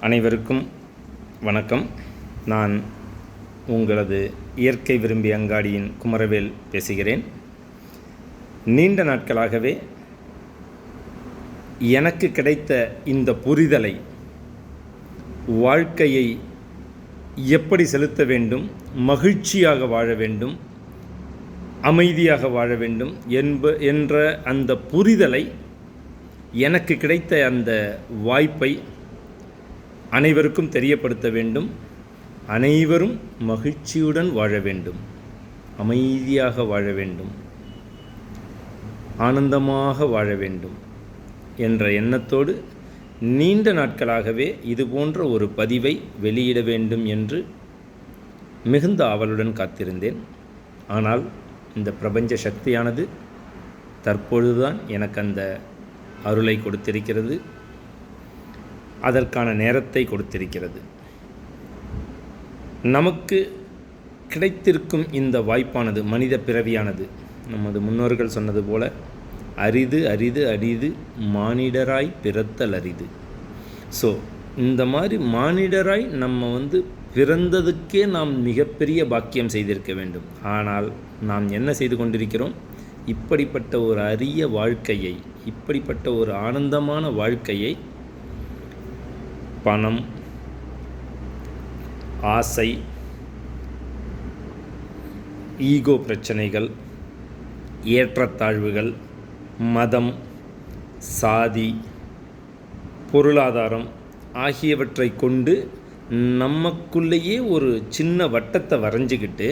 அனைவருக்கும் வணக்கம். நான் உங்களது இயற்கை விரும்பி அங்காடியின் குமரவேல் பேசுகிறேன். நீண்ட நாட்களாகவே எனக்கு கிடைத்த இந்த புரிதலை வாழ்க்கையை எப்படி செலுத்த வேண்டும் மகிழ்ச்சியாக வாழ வேண்டும் அமைதியாக வாழ வேண்டும் என்ப என்ற அந்த புரிதலை எனக்கு கிடைத்த அந்த வாய்ப்பை அனைவருக்கும் தெரியப்படுத்த வேண்டும். அனைவரும் மகிழ்ச்சியுடன் வாழ வேண்டும். அமைதியாக வாழ வேண்டும். ஆனந்தமாக வாழ வேண்டும் என்ற எண்ணத்தோடு நீண்ட நாட்களாகவே இதுபோன்ற ஒரு பதிவை வெளியிட வேண்டும் என்று மிகுந்த ஆவலுடன் காத்திருந்தேன். ஆனால் இந்த பிரபஞ்ச சக்தியானது தற்பொழுதுதான் எனக்கு அந்த அருளை கொடுத்திருக்கிறது. அதற்கான நேரத்தை கொடுத்திருக்கிறது. நமக்கு கிடைத்திருக்கும் இந்த வாய்ப்பானது மனித பிறவியானது. நமது முன்னோர்கள் சொன்னது போல அரிது அரிது அரிது மானிடராய் பிறத்தல் அரிது. ஸோ இந்த மாதிரி மானிடராய் நம்ம வந்து பிறந்ததுக்கே நாம் மிகப்பெரிய பாக்கியம் செய்திருக்க வேண்டும். ஆனால் நாம் என்ன செய்து கொண்டிருக்கிறோம்? இப்படிப்பட்ட ஒரு அரிய வாழ்க்கையை இப்படிப்பட்ட ஒரு ஆனந்தமான வாழ்க்கையை பணம் ஆசை ஈகோ பிரச்சனைகள் ஏற்றத்தாழ்வுகள் மதம் சாதி பொருளாதாரம் ஆகியவற்றை கொண்டு நமக்குள்ளேயே ஒரு சின்ன வட்டத்தை வரைஞ்சிக்கிட்டு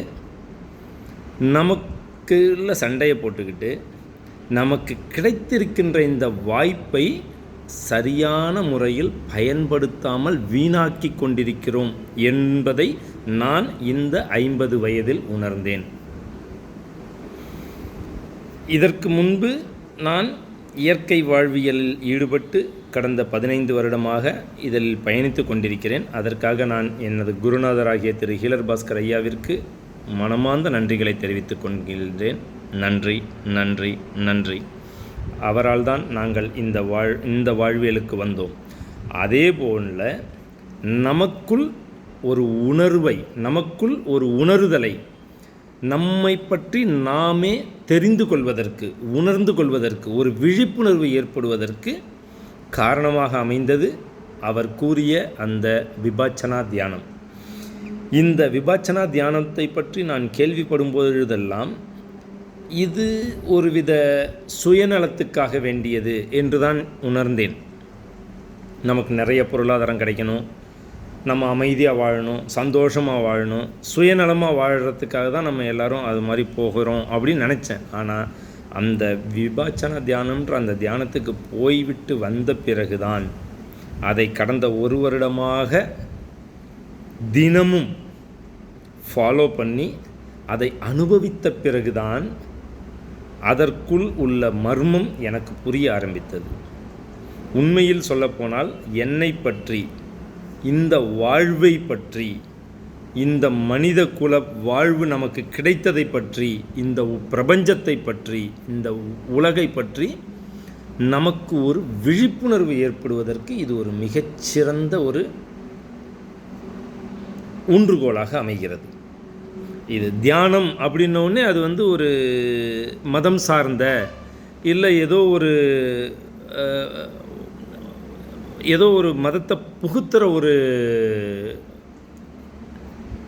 நமக்குள்ள சண்டையை போட்டுக்கிட்டு நமக்கு கிடைத்திருக்கின்ற இந்த வாய்ப்பை சரியான முறையில் பயன்படுத்தாமல் வீணாக்கி கொண்டிருக்கிறோம் என்பதை நான் இந்த ஐம்பது வயதில் உணர்ந்தேன். இதற்கு முன்பு நான் இயற்கை வாழ்வியலில் ஈடுபட்டு கடந்த பதினைந்து வருடமாக இதில் பயணித்து கொண்டிருக்கிறேன். அதற்காக நான் எனது குருநாதராகிய திரு ஹீலர் பாஸ்கர் ஐயாவிற்கு மனமார்ந்த நன்றிகளை தெரிவித்துக் கொள்கின்றேன். நன்றி நன்றி நன்றி. அவரால் தான் நாங்கள் இந்த வாழ் இந்த வாழ்வியலுக்கு வந்தோம். அதே போல நமக்குள் ஒரு உணர்வை நமக்குள் ஒரு உணர்தலை நம்மை பற்றி நாமே தெரிந்து கொள்வதற்கு உணர்ந்து கொள்வதற்கு ஒரு விழிப்புணர்வு ஏற்படுவதற்கு காரணமாக அமைந்தது அவர் கூறிய அந்த விபாச்சனா தியானம். இந்த விபாச்சனா தியானத்தை பற்றி நான் கேள்விப்படும் பொழுதெல்லாம் இது ஒருவித சுயநலத்துக்காக வேண்டியது என்று தான் உணர்ந்தேன். நமக்கு நிறைய பொருளாதாரம் கிடைக்கணும். நம்ம அமைதியாக வாழணும் சந்தோஷமாக வாழணும் சுயநலமாக வாழறதுக்காக தான் நம்ம எல்லாரும் அது மாதிரி போகிறோம் அப்படின்னு நினச்சேன். ஆனால் அந்த விபாச்சன தியானம்ன்ற அந்த தியானத்துக்கு போய்விட்டு வந்த பிறகுதான் அதை கடந்த ஒரு வருடமாக தினமும் ஃபாலோ பண்ணி அதை அனுபவித்த பிறகுதான் அதற்குள் உள்ள மர்மம் எனக்கு புரிய ஆரம்பித்தது. உண்மையில் சொல்லப்போனால் என்னை பற்றி இந்த வாழ்வை பற்றி இந்த மனித குல வாழ்வு நமக்கு கிடைத்ததை பற்றி இந்த பிரபஞ்சத்தை பற்றி இந்த உலகை பற்றி நமக்கு ஒரு விழிப்புணர்வு ஏற்படுவதற்கு இது ஒரு மிகச்சிறந்த ஒரு ஊன்றுகோலாக அமைகிறது. இது தியானம் அப்படின்னோடனே அது வந்து ஒரு மதம் சார்ந்த இல்லை ஏதோ ஒரு ஏதோ ஒரு மதத்தை புகுத்துற ஒரு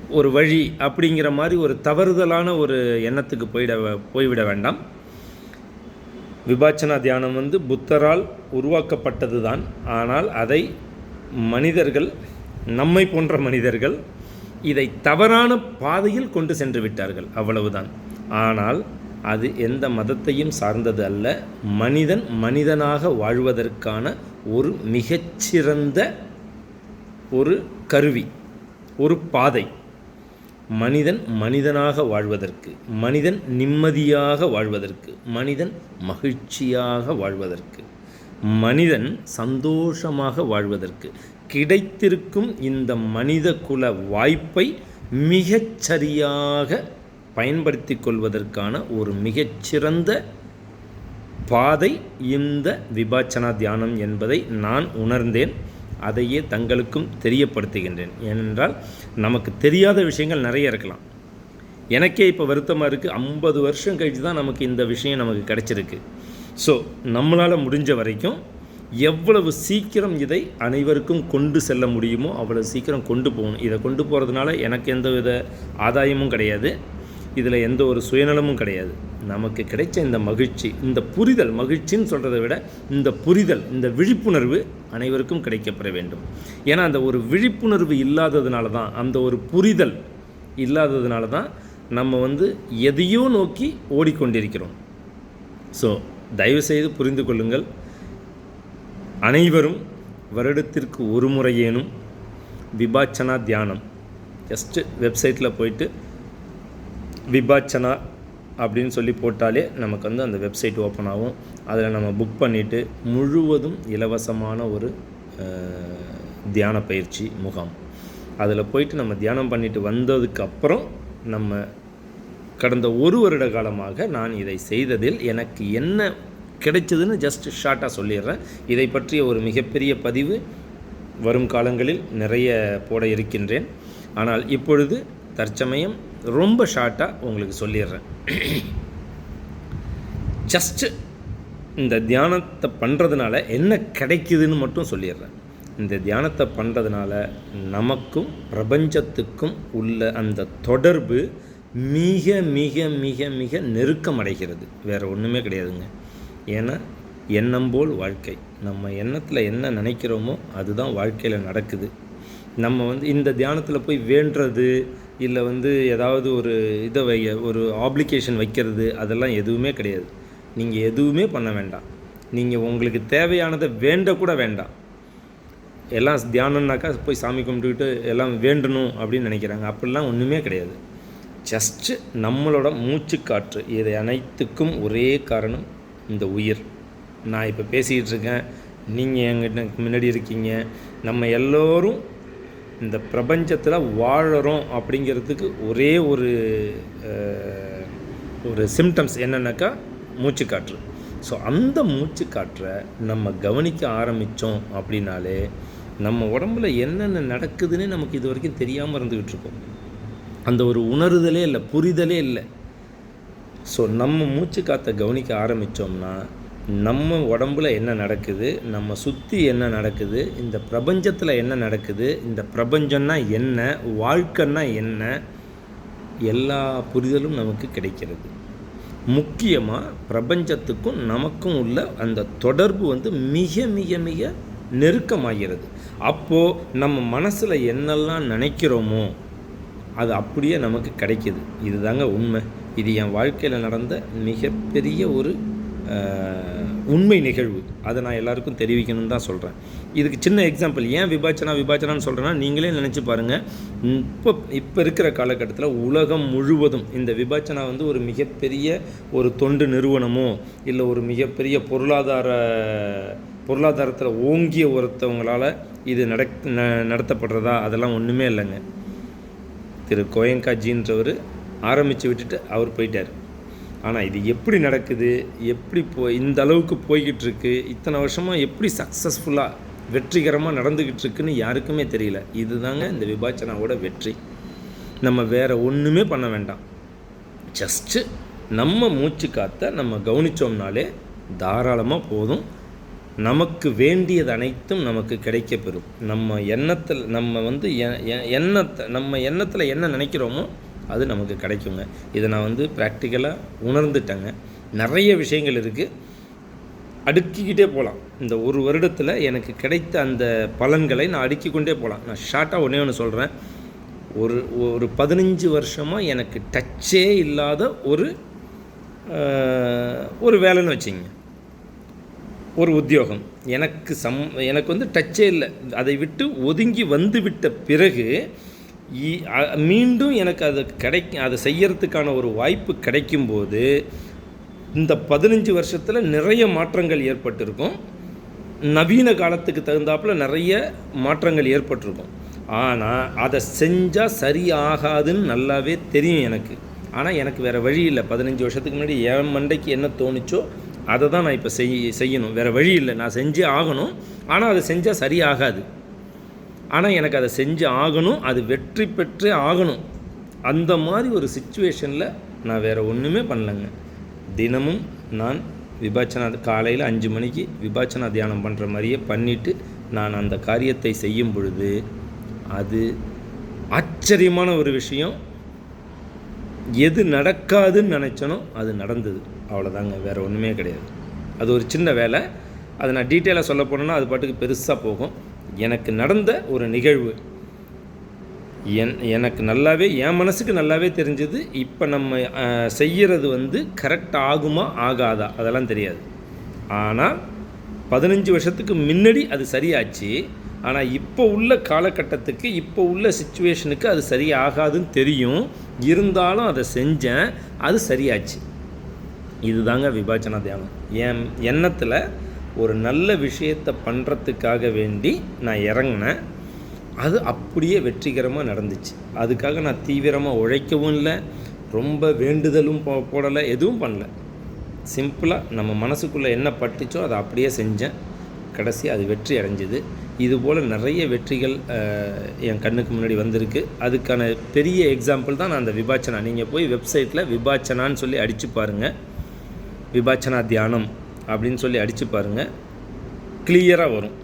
ஒரு வழி அப்படிங்கிற மாதிரி ஒரு தவறுதலான ஒரு எண்ணத்துக்கு போயிட போய்விட வேண்டாம். விபாச்சனா தியானம் வந்து புத்தரால் உருவாக்கப்பட்டது தான் ஆனால் அதை மனிதர்கள் நம்மை போன்ற மனிதர்கள் இதை தவறான பாதையில் கொண்டு சென்று விட்டார்கள். அவ்வளவுதான். ஆனால் அது எந்த மதத்தையும் சார்ந்தது அல்ல. மனிதன் மனிதனாக வாழ்வதற்கான ஒரு மிகச்சிறந்த ஒரு கருவி ஒரு பாதை. மனிதன் மனிதனாக வாழ்வதற்கு மனிதன் நிம்மதியாக வாழ்வதற்கு மனிதன் மகிழ்ச்சியாக வாழ்வதற்கு மனிதன் சந்தோஷமாக வாழ்வதற்கு கிடைத்திருக்கும் இந்த மனித குல வாய்ப்பை மிகச்சரியாக பயன்படுத்தி கொள்வதற்கான ஒரு மிகச்சிறந்த பாதை இந்த விபாச்சனா தியானம் என்பதை நான் உணர்ந்தேன். அதையே தங்களுக்கும் தெரியப்படுத்துகின்றேன். ஏனென்றால் நமக்கு தெரியாத விஷயங்கள் நிறைய இருக்கலாம். எனக்கே இப்போ வருத்தமாக இருக்குது ஐம்பது வருஷம் கழித்து தான் நமக்கு இந்த விஷயம் நமக்கு கிடைச்சிருக்கு. ஸோ நம்மளால் முடிஞ்ச வரைக்கும் எவ்வளவு சீக்கிரம் இதை அனைவருக்கும் கொண்டு செல்ல முடியுமோ அவ்வளவு சீக்கிரம் கொண்டு போகணும். இதை கொண்டு போகிறதுனால எனக்கு எந்த வித ஆதாயமும் கிடையாது. இதில் எந்த ஒரு சுயநலமும் கிடையாது. நமக்கு கிடைச்ச இந்த மகிழ்ச்சி இந்த புரிதல் மகிழ்ச்சின்னு சொல்கிறத விட இந்த புரிதல் இந்த விழிப்புணர்வு அனைவருக்கும் கிடைக்கப்பெற வேண்டும். ஏன்னா அந்த ஒரு விழிப்புணர்வு இல்லாததுனால தான் அந்த ஒரு புரிதல் இல்லாததுனால தான் நம்ம வந்து எதையோ நோக்கி ஓடிக்கொண்டிருக்கிறோம். ஸோ தயவுசெய்து புரிந்து கொள்ளுங்கள். அனைவரும் வருடத்திற்கு ஒரு முறையேனும் விபாச்சனா தியானம். ஜஸ்ட்டு வெப்சைட்டில் போயிட்டு விபாச்சனா அப்படின்னு சொல்லி போட்டாலே நமக்கு வந்து அந்த வெப்சைட் ஓப்பன் ஆகும். அதில் நம்ம புக் பண்ணிவிட்டு முழுவதும் இலவசமான ஒரு தியான பயிற்சி முகாம். அதில் போயிட்டு நம்ம தியானம் பண்ணிட்டு வந்ததுக்கு அப்புறம் நம்ம கடந்த ஒரு வருட காலமாக நான் இதை செய்ததில் எனக்கு என்ன கிடைச்சதுன்னு ஜஸ்ட் ஷார்ட்டாக சொல்லிடுறேன். இதை பற்றிய ஒரு மிகப்பெரிய பதிவு வரும் காலங்களில் நிறைய போட இருக்கின்றேன். ஆனால் இப்பொழுது தற்சமயம் ரொம்ப ஷார்ட்டாக உங்களுக்கு சொல்லிடுறேன். ஜஸ்ட்டு இந்த தியானத்தை பண்ணுறதுனால என்ன கிடைக்குதுன்னு மட்டும் சொல்லிடுறேன். இந்த தியானத்தை பண்ணுறதுனால நமக்கும் பிரபஞ்சத்துக்கும் உள்ள அந்த தொடர்பு மிக மிக மிக மிக நெருக்கம் அடைகிறது வேறு ஒன்றுமே கிடையாதுங்க. ஏன்னா எண்ணம் போல் வாழ்க்கை. நம்ம எண்ணத்தில் என்ன நினைக்கிறோமோ அதுதான் வாழ்க்கையில் நடக்குது. நம்ம வந்து இந்த தியானத்தில் போய் வேண்டுறது இல்லை வந்து ஏதாவது ஒரு இதை வை ஒரு ஆப்ளிகேஷன் வைக்கிறது அதெல்லாம் எதுவுமே கிடையாது. நீங்கள் எதுவுமே பண்ண வேண்டாம். நீங்கள் உங்களுக்கு தேவையானதை வேண்ட கூட வேண்டாம். எல்லாம் தியானம்னாக்கா போய் சாமி கும்பிட்டுக்கிட்டு எல்லாம் வேண்டணும் அப்படின்னு நினைக்கிறாங்க. அப்படிலாம் ஒன்றுமே கிடையாது. ஜஸ்ட்டு நம்மளோட மூச்சுக்காற்று. இதை அனைத்துக்கும் ஒரே காரணம் இந்த உயிர். நான் இப்போ பேசிக்கிட்டு இருக்கேன் நீங்கள் எங்கிட்ட முன்னாடி இருக்கீங்க. நம்ம எல்லோரும் இந்த பிரபஞ்சத்தில் வாழறோம் அப்படிங்கிறதுக்கு ஒரே ஒரு ஒரு சிம்டம்ஸ் என்னென்னாக்கா மூச்சுக்காற்று. ஸோ அந்த மூச்சுக்காற்றை நம்ம கவனிக்க ஆரம்பித்தோம் அப்படின்னாலே நம்ம உடம்புல என்னென்ன நடக்குதுன்னு நமக்கு இது வரைக்கும் தெரியாமல் இருந்துக்கிட்டு இருக்கோம் அந்த ஒரு உணர்தலே இல்லை புரிதலே இல்லை. ஸோ நம்ம மூச்சு காற்றை கவனிக்க ஆரம்பித்தோம்னா நம்ம உடம்புல என்ன நடக்குது நம்ம சுற்றி என்ன நடக்குது இந்த பிரபஞ்சத்தில் என்ன நடக்குது இந்த பிரபஞ்சம்னா என்ன வாழ்க்கைன்னா என்ன எல்லா புரிதலும் நமக்கு கிடைக்கிறது. முக்கியமாக பிரபஞ்சத்துக்கும் நமக்கும் உள்ள அந்த தொடர்பு வந்து மிக மிக மிக நெருக்கமாகிறது. அப்போது நம்ம மனசில் என்னெல்லாம் நினைக்கிறோமோ அது அப்படியே நமக்கு கிடைக்கிது. இதுதாங்க உண்மை. இது என் வாழ்க்கையில் நடந்த மிகப்பெரிய ஒரு உண்மை நிகழ்வு. அதை நான் எல்லாருக்கும் தெரிவிக்கணும்னு தான் சொல்கிறேன் இதுக்கு சின்ன எக்ஸாம்பிள் ஏன் விபாச்சனா விபாச்சனான்னு சொல்கிறேன்னா நீங்களே நினச்சி பாருங்கள் இப்போ இப்போ இருக்கிற காலகட்டத்தில் உலகம் முழுவதும் இந்த விபாச்சனா வந்து ஒரு மிகப்பெரிய ஒரு தொண்டு நிறுவனமோ இல்லை ஒரு மிகப்பெரிய பொருளாதார பொருளாதாரத்தில் ஓங்கிய ஒருத்தவங்களால் இது நடக் ந- நடத்தப்படுறதா அதெல்லாம் ஒன்றுமே இல்லைங்க. திரு கோயங்காஜின்றவர் ஆரம்பித்து விட்டுட்டு அவர் போயிட்டார். ஆனால் இது எப்படி நடக்குது? எப்படி போ இந்த அளவுக்கு போய்கிட்டு இருக்கு இத்தனை வருஷமாக எப்படி சக்ஸஸ்ஃபுல்லாக வெற்றிகரமாக நடந்துக்கிட்டு இருக்குன்னு யாருக்குமே தெரியல. இதுதாங்க இந்த விபாச்சனாவோட வெற்றி. நம்ம வேறு ஒன்றுமே பண்ண வேண்டாம். ஜஸ்ட்டு நம்ம மூச்சு காற்றை நம்ம கவனித்தோம்னாலே தாராளமாக போதும். நமக்கு வேண்டியது அனைத்தும் நமக்கு கிடைக்கப்பெறும். நம்ம எண்ணத்தில் நம்ம வந்து எ- எண்ணத்தை நம்ம எண்ணத்தில் என்ன நினைக்கிறோமோ அது நமக்கு கிடைக்குங்க. இதை நான் வந்து ப்ராக்டிக்கலாக உணர்ந்துட்டேங்க. நிறைய விஷயங்கள் இருக்குது அடுக்கிக்கிட்டே போகலாம். இந்த ஒரு வருடத்தில் எனக்கு கிடைத்த அந்த பலன்களை நான் அடுக்கிக்கொண்டே போகலாம். நான் ஷார்ட்டாக ஒன்றே ஒன்று சொல்கிறேன் ஒரு ஒரு பதினஞ்சு வருஷமாக எனக்கு டச்சே இல்லாத ஒரு ஒரு வேலைன்னு வச்சுங்க ஒரு உத்தியோகம். எனக்கு சம் எனக்கு வந்து டச்சே இல்லை. அதை விட்டு ஒதுங்கி வந்து விட்ட பிறகு மீண்டும் எனக்கு அது கிடைக்கும் அதை செய்யறதுக்கான ஒரு வாய்ப்பு கிடைக்கும்போது இந்த பதினஞ்சு வருஷத்தில் நிறைய மாற்றங்கள் ஏற்பட்டிருக்கும். நவீன காலத்துக்கு தகுந்தாப்புல நிறைய மாற்றங்கள் ஏற்பட்டிருக்கும். ஆனால் அதை செஞ்சால் சரியாகாதுன்னு நல்லாவே தெரியும் எனக்கு. ஆனால் எனக்கு வேறு வழி இல்லை. பதினஞ்சு வருஷத்துக்கு முன்னாடி என் மண்டைக்கு என்ன தோணுச்சோ அதை தான் நான் இப்போ செய் செய்யணும். வேறு வழி இல்லை. நான் செஞ்சே ஆகணும். ஆனால் அதை செஞ்சால் சரியாகாது. ஆனால் எனக்கு அதை செஞ்சு ஆகணும் அது வெற்றி பெற்றே ஆகணும். அந்த மாதிரி ஒரு சுச்சுவேஷனில் நான் வேறு ஒன்றுமே பண்ணலைங்க. தினமும் நான் விபாச்சனா காலையில் அஞ்சு மணிக்கு விபாச்சனா தியானம் பண்ணுற மாதிரியே பண்ணிவிட்டு நான் அந்த காரியத்தை செய்யும் பொழுது அது ஆச்சரியமான ஒரு விஷயம். எது நடக்காதுன்னு நினச்சனோ அது நடந்தது. அவ்வளோதாங்க வேறு ஒன்றுமே கிடையாது. அது ஒரு சின்ன வேலை. அதை நான் டீட்டெயிலாக சொல்ல போனேன்னா அது பாட்டுக்கு பெருசாக போகும். எனக்கு நடந்த ஒரு நிகழ்வு. என் எனக்கு நல்லாவே என் மனசுக்கு நல்லாவே தெரிஞ்சது. இப்போ நம்ம செய்கிறது வந்து கரெக்ட் ஆகுமா ஆகாதா? அதெல்லாம் தெரியாது. ஆனால் பதினஞ்சு வருஷத்துக்கு முன்னாடி அது சரியாச்சு. ஆனால் இப்போ உள்ள காலகட்டத்துக்கு இப்போ உள்ள சுச்சுவேஷனுக்கு அது சரியாகாதுன்னு தெரியும். இருந்தாலும் அதை செஞ்சேன் அது சரியாச்சு. இதுதாங்க விபாச்சன தியானம். என் எண்ணத்தில் ஒரு நல்ல விஷயத்தை பண்ணுறதுக்காக வேண்டி நான் இறங்கினேன். அது அப்படியே வெற்றிகரமாக நடந்துச்சு. அதுக்காக நான் தீவிரமாக உழைக்கவும் இல்லை ரொம்ப வேண்டுதலும் போ போடலை எதுவும் பண்ணல. சிம்பிளாக நம்ம மனசுக்குள்ளே என்ன பட்டுச்சோ அதை அப்படியே செஞ்சேன். கடைசி அது வெற்றி அடைஞ்சுது. இதுபோல் நிறைய வெற்றிகள் என் கண்ணுக்கு முன்னாடி வந்திருக்கு. அதுக்கான பெரிய எக்ஸாம்பிள் தான் நான் அந்த விபாச்சனா. நீங்கள் போய் வெப்சைட்டில் விபாச்சனான்னு சொல்லி அடித்து பாருங்கள் விபாச்சனா தியானம். அப்படின்னு சொல்லி அடித்து பாருங்கள் கிளியராக வரும்.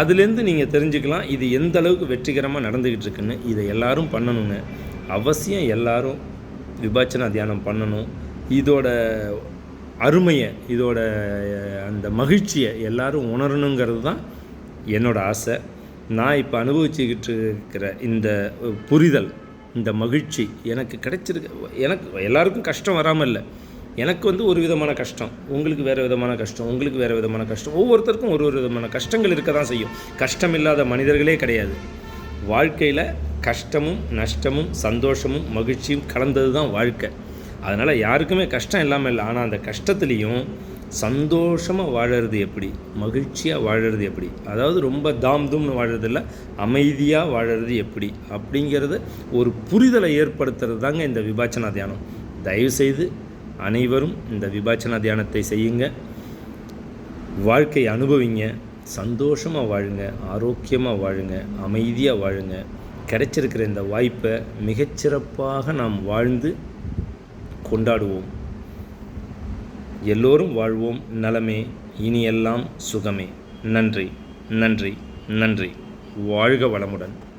அதுலேருந்து நீங்கள் தெரிஞ்சுக்கலாம் இது எந்த அளவுக்கு வெற்றிகரமாக நடந்துக்கிட்டு இருக்குன்னு. இதை எல்லாரும் பண்ணணுங்க. அவசியம் எல்லாரும் விபாச்சனா தியானம் பண்ணணும். இதோட அருமையை இதோட அந்த மகிழ்ச்சியை எல்லாரும் உணரணுங்கிறது தான் என்னோடய ஆசை. நான் இப்போ அனுபவிச்சுக்கிட்டு இருக்கிற இந்த புரிதல் இந்த மகிழ்ச்சி எனக்கு கிடைச்சிருக்கு. எனக்கு எல்லாருக்கும் கஷ்டம் வராமல் இல்லை. எனக்கு வந்து ஒரு விதமான கஷ்டம் உங்களுக்கு வேறு விதமான கஷ்டம் உங்களுக்கு வேறு விதமான கஷ்டம். ஒவ்வொருத்தருக்கும் ஒரு ஒரு விதமான கஷ்டங்கள் இருக்க தான் செய்யும். கஷ்டம் இல்லாத மனிதர்களே கிடையாது. வாழ்க்கையில் கஷ்டமும் நஷ்டமும் சந்தோஷமும் மகிழ்ச்சியும் கலந்தது தான் வாழ்க்கை. அதனால் யாருக்குமே கஷ்டம் இல்லாமல் இல்லை. ஆனால் அந்த கஷ்டத்துலேயும் சந்தோஷமாக வாழறது எப்படி? மகிழ்ச்சியாக வாழறது எப்படி? அதாவது ரொம்ப தாம் தூம்னு வாழறது இல்லை அமைதியாக வாழறது எப்படி? அப்படிங்கிறது ஒரு புரிதலை ஏற்படுத்துறது தாங்க இந்த விபாச்சனா தியானம் தயவுசெய்து அனைவரும் இந்த விபாச்சனா தியானத்தை செய்யுங்க. வாழ்க்கையை அனுபவிங்க. சந்தோஷமாக வாழுங்க. ஆரோக்கியமாக வாழுங்க. அமைதியாக வாழுங்க. கிடைச்சிருக்கிற இந்த வாய்ப்பை மிகச்சிறப்பாக நாம் வாழ்ந்து கொண்டாடுவோம். எல்லோரும் வாழ்வோம். நலமே. இனியெல்லாம் சுகமே. நன்றி. நன்றி. நன்றி. வாழ்க வளமுடன்.